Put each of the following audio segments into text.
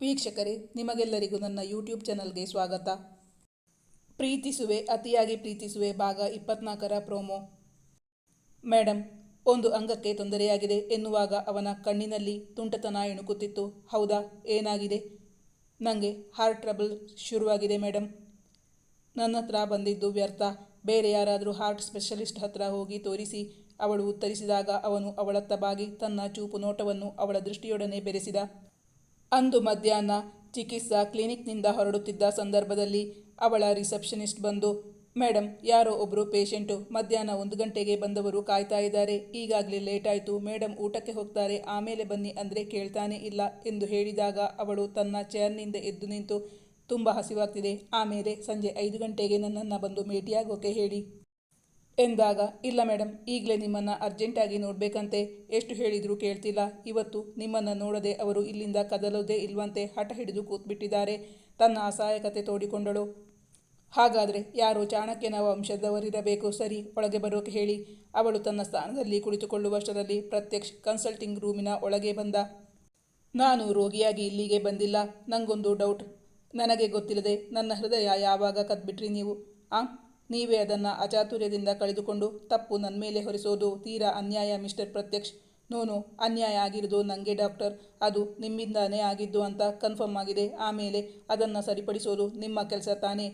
ವೀಕ್ಷಕರೇ, ನಿಮಗೆಲ್ಲರಿಗೂ ನನ್ನ ಯೂಟ್ಯೂಬ್ ಚಾನಲ್ಗೆ ಸ್ವಾಗತ. ಪ್ರೀತಿಸುವೆ, ಅತಿಯಾಗಿ ಪ್ರೀತಿಸುವೆ ಭಾಗ ಇಪ್ಪತ್ನಾಲ್ಕರ ಪ್ರೋಮೋ ಮೇಡಮ್ ಒಂದು ಅಂಗಕ್ಕೆ ತೊಂದರೆಯಾಗಿದೆ ಎನ್ನುವಾಗ ಅವನ ಕಣ್ಣಿನಲ್ಲಿ ತುಂಟತನ ಇಣುಕುತ್ತಿತ್ತು ಹೌದಾ, ಏನಾಗಿದೆ? ನನಗೆ ಹಾರ್ಟ್ ಟ್ರಬಲ್ ಶುರುವಾಗಿದೆ ಮೇಡಮ್ ನನ್ನ ಹತ್ರ ಬಂದಿದ್ದು ವ್ಯರ್ಥ. ಬೇರೆ ಯಾರಾದರೂ ಹಾರ್ಟ್ ಸ್ಪೆಷಲಿಸ್ಟ್ ಹತ್ರ ಹೋಗಿ ತೋರಿಸಿ ಅವಳು ಉತ್ತರಿಸಿದಾಗ ಅವನು ಅವಳತ್ತ ಬಾಗಿ ತನ್ನ ಚೂಪು ನೋಟವನ್ನು ಅವಳ ದೃಷ್ಟಿಯೊಡನೆ ಬೆರೆಸಿದ. ಅಂದು ಮಧ್ಯಾಹ್ನ ಚಿಕಿತ್ಸಾ ಕ್ಲಿನಿಕ್ನಿಂದ ಹೊರಡುತ್ತಿದ್ದ ಸಂದರ್ಭದಲ್ಲಿ ಅವಳ ರಿಸೆಪ್ಷನಿಸ್ಟ್ ಬಂದು ಮೇಡಮ್ ಯಾರೋ ಒಬ್ಬರು ಪೇಷಂಟು, ಮಧ್ಯಾಹ್ನ ಒಂದು ಗಂಟೆಗೆ ಬಂದವರು ಕಾಯ್ತಾ ಇದ್ದಾರೆ. ಈಗಾಗಲೇ ಲೇಟ್ ಆಯಿತು ಮೇಡಮ್ ಊಟಕ್ಕೆ ಹೋಗ್ತಾರೆ. ಆಮೇಲೆ ಬನ್ನಿ ಅಂದರೆ ಕೇಳ್ತಾನೆ ಇಲ್ಲ ಎಂದು ಹೇಳಿದಾಗ ಅವಳು ತನ್ನ ಚೇರ್ನಿಂದ ಎದ್ದು ನಿಂತು, ತುಂಬ ಹಸಿವಾಗ್ತಿದೆ. ಆಮೇಲೆ ಸಂಜೆ ಐದು ಗಂಟೆಗೆ ನನ್ನನ್ನು ಬಂದು ಭೇಟಿಯಾಗೋಕೆ ಹೇಳಿ. ಎಂದಾಗ, ಇಲ್ಲ ಮೇಡಮ್ ಈಗಲೇ ನಿಮ್ಮನ್ನು ಅರ್ಜೆಂಟಾಗಿ ನೋಡಬೇಕಂತೆ. ಎಷ್ಟು ಹೇಳಿದರೂ ಕೇಳ್ತಿಲ್ಲ. ಇವತ್ತು ನಿಮ್ಮನ್ನು ನೋಡದೆ ಅವರು ಇಲ್ಲಿಂದ ಕದಲೋದೇ ಇಲ್ವಂತೆ ಹಠ ಹಿಡಿದು ಕೂತ್ಬಿಟ್ಟಿದ್ದಾರೆ. ತನ್ನ ಅಸಹಾಯಕತೆ ತೋಡಿಕೊಂಡಳು. ಹಾಗಾದರೆ ಯಾರೋ ಚಾಣಕ್ಯನ ವಂಶದವರಿರಬೇಕು. ಸರಿ, ಒಳಗೆ ಬರೋಕೆ ಹೇಳಿ. ಅವಳು ತನ್ನ ಸ್ಥಾನದಲ್ಲಿ ಕುಳಿತುಕೊಳ್ಳುವಷ್ಟರಲ್ಲಿ ಪ್ರತ್ಯಕ್ಷ ಕನ್ಸಲ್ಟಿಂಗ್ ರೂಮಿನ ಒಳಗೆ ಬಂದ. ನಾನು ರೋಗಿಯಾಗಿ ಇಲ್ಲಿಗೆ ಬಂದಿಲ್ಲ. ನನಗೊಂದು ಡೌಟ್. ನನಗೆ ಗೊತ್ತಿಲ್ಲದೆ ನನ್ನ ಹೃದಯ ಯಾವಾಗ ಕದ್ಬಿಟ್ರಿ ನೀವು? ಆ? ನೀವೇ ಅದನ್ನು ಅಚಾತುರ್ಯದಿಂದ ಕಳೆದುಕೊಂಡು ತಪ್ಪು ನನ್ನ ಮೇಲೆ ಹೊರಿಸೋದು ತೀರಾ ಅನ್ಯಾಯ, ಮಿಸ್ಟರ್ ಪ್ರತ್ಯಕ್ಷ್. ನೋನು, ಅನ್ಯಾಯ ಆಗಿರೋದು ನನಗೆ ಡಾಕ್ಟರ್. ಅದು ನಿಮ್ಮಿಂದಾನೇ ಆಗಿದ್ದು ಅಂತ ಕನ್ಫರ್ಮ್ ಆಗಿದೆ. ಆಮೇಲೆ ಅದನ್ನು ಸರಿಪಡಿಸೋದು ನಿಮ್ಮ ಕೆಲಸ ತಾನೇ.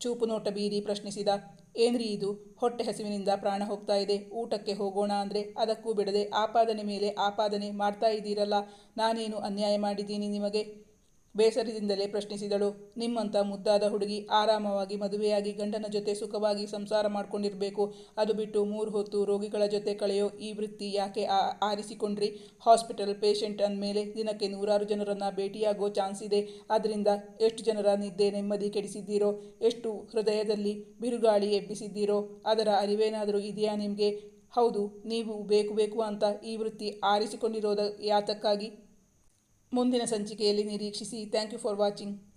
ಚೂಪು ನೋಟ ಬೀರಿ ಪ್ರಶ್ನಿಸಿದ. ಏನ್ರಿ ಇದು? ಹೊಟ್ಟೆ ಹಸಿವಿನಿಂದ ಪ್ರಾಣ ಹೋಗ್ತಾ ಇದೆ. ಊಟಕ್ಕೆ ಹೋಗೋಣ ಅಂದರೆ ಅದಕ್ಕೂ ಬಿಡದೆ ಆಪಾದನೆ ಮೇಲೆ ಆಪಾದನೆ ಮಾಡ್ತಾ ಇದ್ದೀರಲ್ಲ. ನಾನೇನು ಅನ್ಯಾಯ ಮಾಡಿದ್ದೀನಿ ನಿಮಗೆ? ಬೇಸರದಿಂದಲೇ ಪ್ರಶ್ನಿಸಿದಳು. ನಿಮ್ಮಂಥ ಮುದ್ದಾದ ಹುಡುಗಿ ಆರಾಮವಾಗಿ ಮದುವೆಯಾಗಿ ಗಂಡನ ಜೊತೆ ಸುಖವಾಗಿ ಸಂಸಾರ ಮಾಡ್ಕೊಂಡಿರಬೇಕು. ಅದು ಬಿಟ್ಟು ಮೂರು ಹೊತ್ತು ರೋಗಿಗಳ ಜೊತೆ ಕಳೆಯೋ ಈ ವೃತ್ತಿ ಯಾಕೆ ಆರಿಸಿಕೊಂಡ್ರಿ? ಹಾಸ್ಪಿಟಲ್ ಪೇಷಂಟ್ ಅಂದಮೇಲೆ ದಿನಕ್ಕೆ ನೂರಾರು ಜನರನ್ನು ಭೇಟಿಯಾಗೋ ಚಾನ್ಸ್ ಇದೆ. ಅದರಿಂದ ಎಷ್ಟು ಜನರ ನಿದ್ದೆ ನೆಮ್ಮದಿ ಕೆಡಿಸಿದ್ದೀರೋ, ಎಷ್ಟು ಹೃದಯದಲ್ಲಿ ಬಿರುಗಾಳಿ ಎಬ್ಬಿಸಿದ್ದೀರೋ, ಅದರ ಅರಿವೇನಾದರೂ ಇದೆಯಾ ನಿಮಗೆ? ಹೌದು, ನೀವು ಬೇಕು ಬೇಕು ಅಂತ ಈ ವೃತ್ತಿ ಆರಿಸಿಕೊಂಡಿರೋದ ಯಾತಕ್ಕಾಗಿ? ಮುಂದಿನ ಸಂಚಿಕೆಯಲ್ಲಿ ನಿರೀಕ್ಷಿಸಿ. Thank you for watching